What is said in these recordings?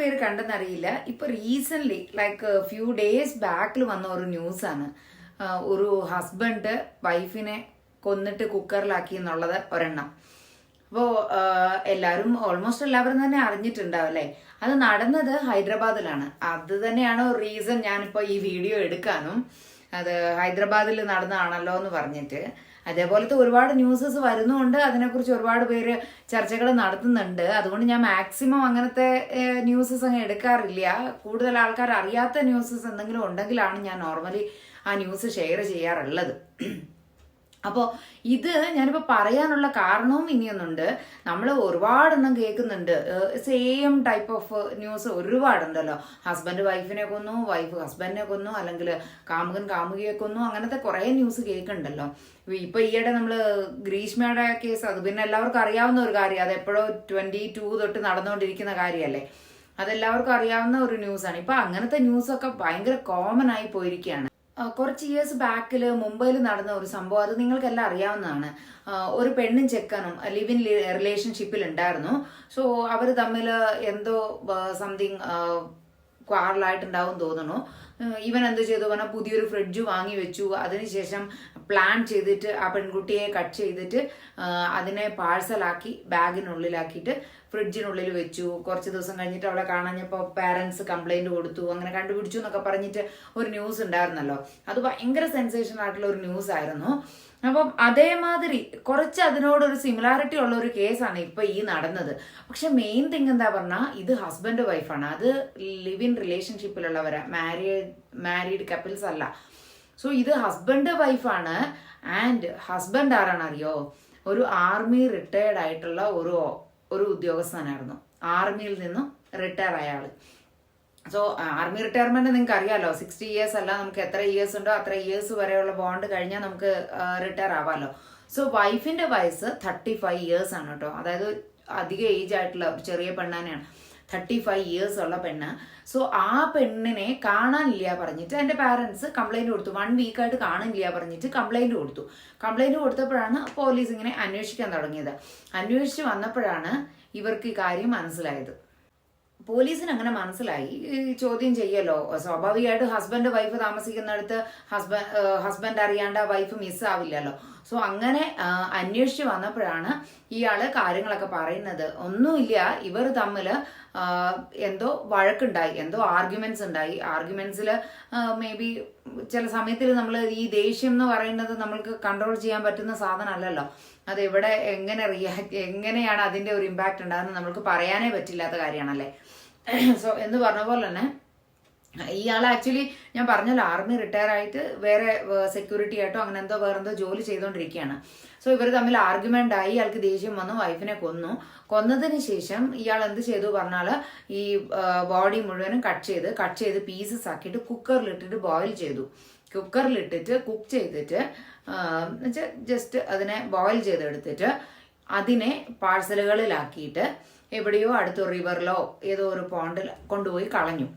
പേര് കണ്ടെന്നറിയില്ല ഇപ്പൊ recent like few days ബാക്കിൽ വന്ന ഒരു ന്യൂസാണ് ഒരു ഹസ്ബൻഡ് വൈഫിനെ കൊന്നിട്ട് കുക്കറിലാക്കി എന്നുള്ളത് ഒരെണ്ണം. അപ്പോൾ എല്ലാവരും ഓൾമോസ്റ്റ് എല്ലാവരും തന്നെ അറിഞ്ഞിട്ടുണ്ടാവും അല്ലേ? അത് നടന്നത് ഹൈദരാബാദിലാണ്. അത് തന്നെയാണ് റീസൺ ഞാനിപ്പോൾ ഈ വീഡിയോ എടുക്കാനും. അത് ഹൈദരാബാദിൽ നടന്നതാണല്ലോ എന്ന് പറഞ്ഞിട്ട്. അതേപോലത്തെ ഒരുപാട് ന്യൂസസ് വരുന്നുണ്ട്. അതിനെക്കുറിച്ച് ഒരുപാട് പേര് ചർച്ചകൾ നടത്തുന്നുണ്ട്. അതുകൊണ്ട് ഞാൻ മാക്സിമം അങ്ങനത്തെ ന്യൂസസ് അങ്ങ് എടുക്കാറില്ല. കൂടുതൽ ആൾക്കാർ അറിയാത്ത ന്യൂസസ് എന്തെങ്കിലും ഉണ്ടെങ്കിലാണ് ഞാൻ നോർമലി ആ ന്യൂസ് ഷെയർ ചെയ്യാറുള്ളത്. അപ്പോൾ ഇത് ഞാനിപ്പോൾ പറയാനുള്ള കാരണവും ഇനിയൊന്നുണ്ട്. നമ്മൾ ഒരുപാടെണ്ണം കേൾക്കുന്നുണ്ട്. സെയിം ടൈപ്പ് ഓഫ് ന്യൂസ് ഒരുപാടുണ്ടല്ലോ. ഹസ്ബൻഡ് വൈഫിനെ കൊന്നു വൈഫ് ഹസ്ബൻഡിനെ കൊന്നു അല്ലെങ്കിൽ കാമുകൻ കാമുകിയെ കൊന്നു അങ്ങനത്തെ കുറേ ന്യൂസ് കേൾക്കുന്നുണ്ടല്ലോ. ഇപ്പൊ ഈയിടെ നമ്മൾ ഗ്രീഷ്മയുടെ കേസ് അത് പിന്നെ എല്ലാവർക്കും അറിയാവുന്ന ഒരു കാര്യം. അത് എപ്പോഴോ ട്വന്റി ടു തൊട്ട് നടന്നുകൊണ്ടിരിക്കുന്ന കാര്യമല്ലേ അതെല്ലാവർക്കും അറിയാവുന്ന ഒരു ന്യൂസാണ് ഇപ്പൊ അങ്ങനത്തെ ന്യൂസൊക്കെ ഭയങ്കര കോമൺ ആയി പോയിരിക്കുകയാണ്. കുറച്ച് ഇയേഴ്സ് ബാക്കിൽ മുംബൈയിൽ നടന്ന ഒരു സംഭവം അത് നിങ്ങൾക്കെല്ലാം അറിയാവുന്നതാണ്. ഒരു പെണ്ണും ചെക്കനും ലിവ് ഇൻ റിലേഷൻഷിപ്പിൽ ഉണ്ടായിരുന്നു. സോ അവർ തമ്മിൽ എന്തോ സംതിങ് ക്വാറലായിട്ടുണ്ടാവും ഏഹ് ഇവൻ എന്ത് ചെയ്തു? പറഞ്ഞാൽ പുതിയൊരു ഫ്രിഡ്ജ് വാങ്ങി വെച്ചു. അതിനുശേഷം പ്ലാൻ ചെയ്തിട്ട് ആ പെൺകുട്ടിയെ കട്ട് ചെയ്തിട്ട് അതിനെ പാഴ്സലാക്കി ബാഗിനുള്ളിലാക്കിയിട്ട് ഫ്രിഡ്ജിനുള്ളിൽ വെച്ചു. കുറച്ച് ദിവസം കഴിഞ്ഞിട്ട് അവളെ കാണാഞ്ഞപ്പോൾ പാരൻസ് കംപ്ലൈന്റ് കൊടുത്തു. അങ്ങനെ കണ്ടുപിടിച്ചു എന്നൊക്കെ പറഞ്ഞിട്ട് ഒരു ന്യൂസ് ഉണ്ടായിരുന്നല്ലോ. അത് ഭയങ്കര സെൻസേഷൻ ആയിട്ടുള്ള ഒരു ന്യൂസ് ആയിരുന്നു. അപ്പം അതേമാതിരി കുറച്ച് അതിനോടൊരു സിമിലാരിറ്റി ഉള്ള ഒരു കേസാണ് ഇപ്പൊ ഈ നടന്നത്. പക്ഷെ മെയിൻ തിങ് എന്താ പറഞ്ഞാൽ ഇത് ഹസ്ബൻഡ് വൈഫാണ് അത് ലിവ് ഇൻ റിലേഷൻഷിപ്പിലുള്ളവരാ മാരീഡ് മാരീഡ് കപ്പിൾസ് അല്ല. സോ ഇത് ഹസ്ബൻഡ് വൈഫാണ് ആൻഡ് ഹസ്ബൻഡ് ആരാണ് അറിയോ ഒരു ആർമി റിട്ടയർഡ് ആയിട്ടുള്ള ഒരു ഒരു ഉദ്യോഗസ്ഥനായിരുന്നു. ആർമിയിൽ നിന്നും റിട്ടയർ ആയ സോ ആർമി റിട്ടയർമെന്റ് നിങ്ങൾക്ക് അറിയാലോ? സിക്സ്റ്റി ഇയേഴ്സ് അല്ല നമുക്ക് എത്ര ഇയേഴ്സ് ഉണ്ടോ അത്ര ഇയേഴ്സ് വരെയുള്ള ബോണ്ട് കഴിഞ്ഞാൽ നമുക്ക് റിട്ടയർ ആവാമല്ലോ സോ വൈഫിന്റെ വയസ്സ് തേർട്ടി ഫൈവ് ഇയേഴ്സ് ആണ് കേട്ടോ അതായത് അധിക ഏജ് ആയിട്ടുള്ള ചെറിയ പെണ്ണാനെയാണ് തേർട്ടി ഫൈവ് ഇയേഴ്സ് ഉള്ള പെണ്ണ്. സോ ആ പെണ്ണിനെ കാണാനില്ല പറഞ്ഞിട്ട് എന്റെ പാരൻസ് കംപ്ലൈന്റ് കൊടുത്തു. വൺ വീക്കായിട്ട് കാണില്ല പറഞ്ഞിട്ട് കംപ്ലൈന്റ് കൊടുത്തു. കംപ്ലൈന്റ് കൊടുത്തപ്പോഴാണ് പോലീസ് ഇങ്ങനെ അന്വേഷിക്കാൻ തുടങ്ങിയത്. അന്വേഷിച്ച് വന്നപ്പോഴാണ് ഇവർക്ക് ഈ കാര്യം മനസ്സിലായത്. പോലീസിന് അങ്ങനെ മനസ്സിലായി. ചോദ്യം ചെയ്യല്ലോ. സ്വാഭാവികമായിട്ട് ഹസ്ബൻഡ് വൈഫ് താമസിക്കുന്നിടത്ത് ഹസ്ബൻഡ് ഹസ്ബൻഡ് അറിയാണ്ട് വൈഫ് മിസ്സാവില്ലല്ലോ സോ അങ്ങനെ അന്വേഷിച്ച് വന്നപ്പോഴാണ് ഇയാൾ കാര്യങ്ങളൊക്കെ പറയുന്നത്. ഒന്നുമില്ല ഇവർ തമ്മിൽ എന്തോ വഴക്കുണ്ടായി എന്തോ ആർഗ്യുമെന്റ്സ് ഉണ്ടായി. ആർഗ്യുമെന്റ്സിൽ മേ ബി ചില സമയത്തിൽ നമ്മൾ ഈ ദേഷ്യം എന്ന് പറയുന്നത് നമ്മൾക്ക് കൺട്രോൾ ചെയ്യാൻ പറ്റുന്ന സാധനമല്ലല്ലോ. അത് എവിടെ എങ്ങനെ റിയാക്ട് എങ്ങനെയാണ് അതിന്റെ ഒരു ഇമ്പാക്റ്റ് ഉണ്ടാകുന്നത് നമ്മൾക്ക് പറയാനേ പറ്റില്ലാത്ത കാര്യമാണല്ലേ? സോ എന്ന് പറഞ്ഞ പോലെ തന്നെ ഇയാൾ ആക്ച്വലി ഞാൻ പറഞ്ഞല്ലോ ആർമി റിട്ടയർ ആയിട്ട് വേറെ സെക്യൂരിറ്റി ആയിട്ടോ അങ്ങനെ എന്തോ വേറെ എന്തോ ജോലി ചെയ്തുകൊണ്ടിരിക്കുകയാണ് സോ ഇവർ തമ്മിൽ ആർഗ്യുമെന്റ് ആയി ഇയാൾക്ക് ദേഷ്യം വന്നു വൈഫിനെ കൊന്നു. കൊന്നതിന് ശേഷം ഇയാൾ എന്ത് ചെയ്തു പറഞ്ഞാൽ ഈ ബോഡി മുഴുവനും കട്ട് ചെയ്ത് കട്ട് ചെയ്ത് പീസസ് ആക്കിയിട്ട് കുക്കറിലിട്ടിട്ട് ബോയിൽ ചെയ്തു. കുക്കറിലിട്ടിട്ട് കുക്ക് ചെയ്തിട്ട് ജസ്റ്റ് അതിനെ ബോയിൽ ചെയ്തെടുത്തിട്ട് അതിനെ പാഴ്സലുകളിലാക്കിയിട്ട് എവിടെയോ അടുത്ത റിവറിലോ ഏതോ ഒരു പോണ്ടിൽ കൊണ്ടുപോയി കളഞ്ഞു.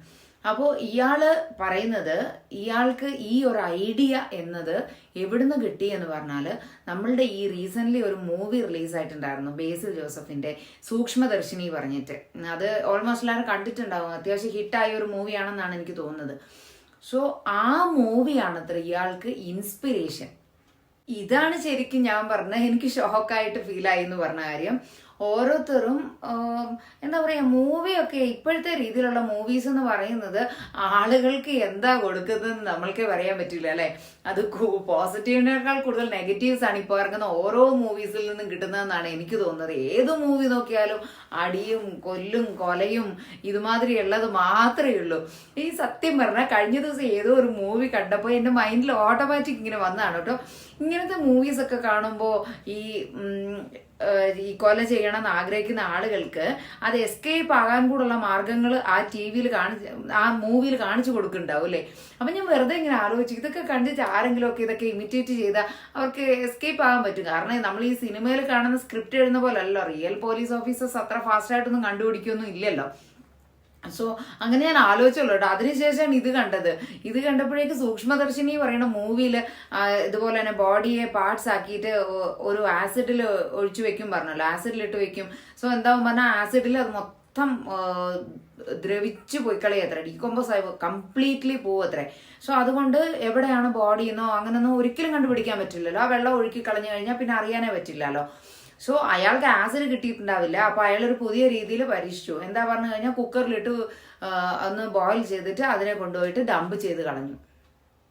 അപ്പോൾ ഇയാൾ പറയുന്നത് ഇയാൾക്ക് ഈ ഒരു ഐഡിയ എന്നത് എവിടുന്ന് കിട്ടി എന്ന് പറഞ്ഞാൽ നമ്മളുടെ ഈ റീസെന്റ്ലി ഒരു മൂവി റിലീസ് ആയിട്ടുണ്ടായിരുന്നു ബേസിൽ ജോസഫിന്റെ സൂക്ഷ്മദർശിനി പറഞ്ഞിട്ട്. അത് ഓൾമോസ്റ്റ് എല്ലാവരും കണ്ടിട്ടുണ്ടാവും അത്യാവശ്യം ഹിറ്റായ ഒരു മൂവിയാണെന്നാണ് എനിക്ക് തോന്നുന്നത്. സോ ആ മൂവിയാണത്ര ഇയാൾക്ക് ഇൻസ്പിരേഷൻ. ഇതാണ് ശരിക്കും ഞാൻ പറഞ്ഞ എനിക്ക് ഷോക്കായിട്ട് ആയി എന്ന് പറഞ്ഞ കാര്യം. ഓരോരുത്തരും എന്താ പറയുക മൂവിയൊക്കെ ഇപ്പോഴത്തെ രീതിയിലുള്ള മൂവീസ് എന്ന് പറയുന്നത് ആളുകൾക്ക് എന്താ കൊടുക്കുന്നതെന്ന് നമ്മൾക്ക് പറയാൻ പറ്റില്ല അല്ലേ? അത് പോസിറ്റീവിനേക്കാൾ കൂടുതൽ നെഗറ്റീവ്സ് ആണ് ഇപ്പോൾ ഇറങ്ങുന്ന ഓരോ മൂവീസിൽ നിന്നും കിട്ടുന്നതെന്നാണ് എനിക്ക് തോന്നുന്നത്. ഏത് മൂവി നോക്കിയാലും അടിയും കൊല്ലും കൊലയും ഇതുമാതിരി ഉള്ളത് മാത്രമേ ഉള്ളൂ. ഈ സത്യം പറഞ്ഞാൽ കഴിഞ്ഞ ദിവസം ഏതോ ഒരു മൂവി കണ്ടപ്പോൾ എന്റെ മൈൻഡിൽ ഓട്ടോമാറ്റിക് ഇങ്ങനെ വന്നതാണ് കേട്ടോ. ഇങ്ങനത്തെ മൂവീസ് ഒക്കെ കാണുമ്പോൾ ഈ ഉം, ഏഹ്, ഈ കൊല ചെയ്യണമെന്ന് ആഗ്രഹിക്കുന്ന ആളുകൾക്ക് അത് എസ്കേപ്പ് ആകാൻ കൂടുള്ള മാർഗങ്ങൾ ആ ടി വിയിൽ കാണിച്ച് ആ മൂവിയിൽ കാണിച്ചു കൊടുക്കുന്നുണ്ടാവും അല്ലേ? അപ്പം ഞാൻ വെറുതെ ഇങ്ങനെ ആലോചിച്ചു ഇതൊക്കെ കണ്ടിട്ട് ആരെങ്കിലും ഒക്കെ ഇതൊക്കെ ഇമിറ്റേറ്റ് ചെയ്താൽ അവർക്ക് എസ്കേപ്പ് ആകാൻ പറ്റും. കാരണം നമ്മൾ ഈ സിനിമയിൽ കാണുന്ന സ്ക്രിപ്റ്റ് എഴുതുന്ന അല്ലല്ലോ റിയൽ പോലീസ് ഓഫീസേഴ്സ് അത്ര ഫാസ്റ്റായിട്ടൊന്നും കണ്ടുപിടിക്കൊന്നും ഇല്ലല്ലോ. സോ അങ്ങനെ ഞാൻ ആലോചിച്ചുള്ളൂ കേട്ടോ. അതിനുശേഷമാണ് ഇത് കണ്ടത്. ഇത് കണ്ടപ്പോഴേക്ക് സൂക്ഷ്മദർശിനി പറയുന്ന മൂവിയിൽ ഇതുപോലെ തന്നെ ബോഡിയെ പാർട്സ് ആക്കിയിട്ട് ഒരു ആസിഡിൽ ഒഴിച്ചു വെക്കും പറഞ്ഞല്ലോ. ആസിഡിലിട്ട് വെക്കും. സോ എന്താവും പറഞ്ഞാൽ ആസിഡിൽ അത് മൊത്തം ദ്രവിച്ച് പോയി കളയത്രേ ഡീകോമ്പോസ് ആയി കംപ്ലീറ്റ്ലി പോവത്രേ സോ അതുകൊണ്ട് എവിടെയാണ് ബോഡി എന്നോ അങ്ങനെയൊന്നും ഒരിക്കലും കണ്ടുപിടിക്കാൻ പറ്റില്ലല്ലോ. ആ വെള്ളം ഒഴുക്കി കളഞ്ഞു കഴിഞ്ഞാൽ പിന്നെ അറിയാനേ പറ്റില്ലല്ലോ. സോ അയാൾക്ക് ആസിഡ് കിട്ടിയിട്ടുണ്ടാവില്ല. അപ്പോൾ അയാൾ ഒരു പുതിയ രീതിയിൽ പരീക്ഷിച്ചു. എന്താ പറഞ്ഞു കഴിഞ്ഞാൽ കുക്കറിലിട്ട് ഒന്ന് ബോയിൽ ചെയ്തിട്ട് അതിനെ കൊണ്ടുപോയിട്ട് ഡംപ് ചെയ്ത് കളഞ്ഞു.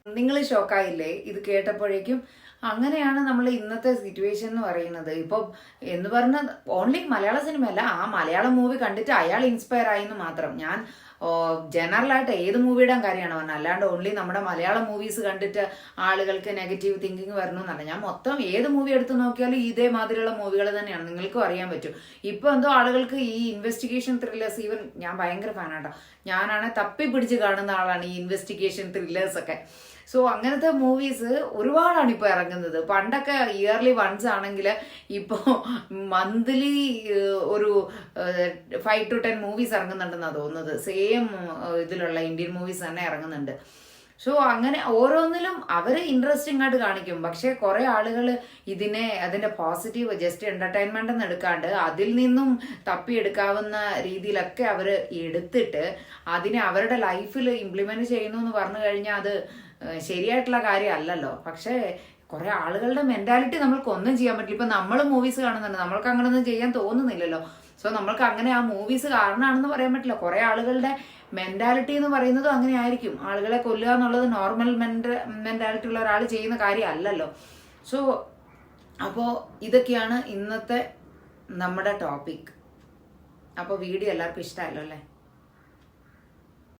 നിങ്ങൾ ഷോക്കായില്ലേ? ഇത് കേട്ടപ്പോഴേക്കും അങ്ങനെയാണ് നമ്മൾ ഇന്നത്തെ സിറ്റുവേഷൻ എന്ന് പറയുന്നത്. ഇപ്പോൾ എന്ന് പറഞ്ഞ ഓൺലി മലയാള സിനിമയല്ല ആ മലയാളം മൂവി കണ്ടിട്ട് അയാൾ ഇൻസ്പയർ ആയി മാത്രം. ഞാൻ ജനറൽ ആയിട്ട് ഏത് മൂവിയുടെ കാര്യമാണ് പറഞ്ഞത് അല്ലാണ്ട് ഓൺലി നമ്മുടെ മലയാളം മൂവീസ് കണ്ടിട്ട് ആളുകൾക്ക് നെഗറ്റീവ് തിങ്കിങ് വരണം എന്നല്ല ഞാൻ മൊത്തം ഏത് മൂവി എടുത്ത് നോക്കിയാലും ഇതേമാതിരിയുള്ള മൂവികൾ തന്നെയാണ്. നിങ്ങൾക്കും അറിയാൻ പറ്റും. ഇപ്പൊ എന്തോ ആളുകൾക്ക് ഈ ഇൻവെസ്റ്റിഗേഷൻ ത്രില്ലേഴ്സ് ഈവൻ ഞാൻ ഭയങ്കര ഫാനാട്ടോ ഞാനാണ് തപ്പി പിടിച്ച് കാണുന്ന ആളാണ് ഈ ഇൻവെസ്റ്റിഗേഷൻ ത്രില്ലേഴ്സ് ഒക്കെ. സോ അങ്ങനത്തെ മൂവീസ് ഒരുപാടാണ് ഇപ്പോൾ ഇറങ്ങുന്നത്. പണ്ടൊക്കെ ഇയർലി വൺസ് ആണെങ്കിൽ ഇപ്പോൾ മന്ത്ലി ഒരു ഫൈവ് ടു ടെൻ മൂവീസ് ഇറങ്ങുന്നുണ്ടെന്നാണ് തോന്നുന്നത്. സെയിം ഇതിലുള്ള ഇന്ത്യൻ മൂവീസ് തന്നെ ഇറങ്ങുന്നുണ്ട്. സോ അങ്ങനെ ഓരോന്നിലും അവർ ഇൻട്രസ്റ്റിംഗ് ആയിട്ട് കാണിക്കും. പക്ഷേ കുറെ ആളുകൾ ഇതിനെ അതിന്റെ പോസിറ്റീവ് ജസ്റ്റ് എന്റർടൈൻമെന്റ് എന്ന് എടുക്കാണ്ട് അതിൽ നിന്നും തപ്പിയെടുക്കാവുന്ന രീതിയിലൊക്കെ അവർ എടുത്തിട്ട് അതിനെ അവരുടെ ലൈഫിൽ ഇംപ്ലിമെന്റ് ചെയ്യുന്നു എന്ന് പറഞ്ഞു കഴിഞ്ഞാൽ അത് ശരിയായിട്ടുള്ള കാര്യമല്ലല്ലോ പക്ഷേ കുറെ ആളുകളുടെ മെന്റാലിറ്റി നമ്മൾക്ക് ഒന്നും ചെയ്യാൻ പറ്റില്ല. ഇപ്പൊ നമ്മൾ മൂവീസ് കാണുന്നുണ്ട്. നമ്മൾക്ക് അങ്ങനെയൊന്നും ചെയ്യാൻ തോന്നുന്നില്ലല്ലോ. സോ നമ്മൾക്ക് അങ്ങനെ ആ മൂവീസ് കാരണമാണെന്ന് പറയാൻ പറ്റില്ല. കുറെ ആളുകളുടെ മെന്റാലിറ്റി എന്ന് പറയുന്നതും അങ്ങനെ ആയിരിക്കും. ആളുകളെ കൊല്ലുക എന്നുള്ളത് നോർമൽ മെന്റ മെന്റാലിറ്റി ഉള്ള ഒരാൾ ചെയ്യുന്ന കാര്യമല്ലല്ലോ സോ അപ്പോ ഇതൊക്കെയാണ് ഇന്നത്തെ നമ്മുടെ ടോപ്പിക് അപ്പോൾ വീഡിയോ എല്ലാവർക്കും ഇഷ്ടമല്ലോ അല്ലേ?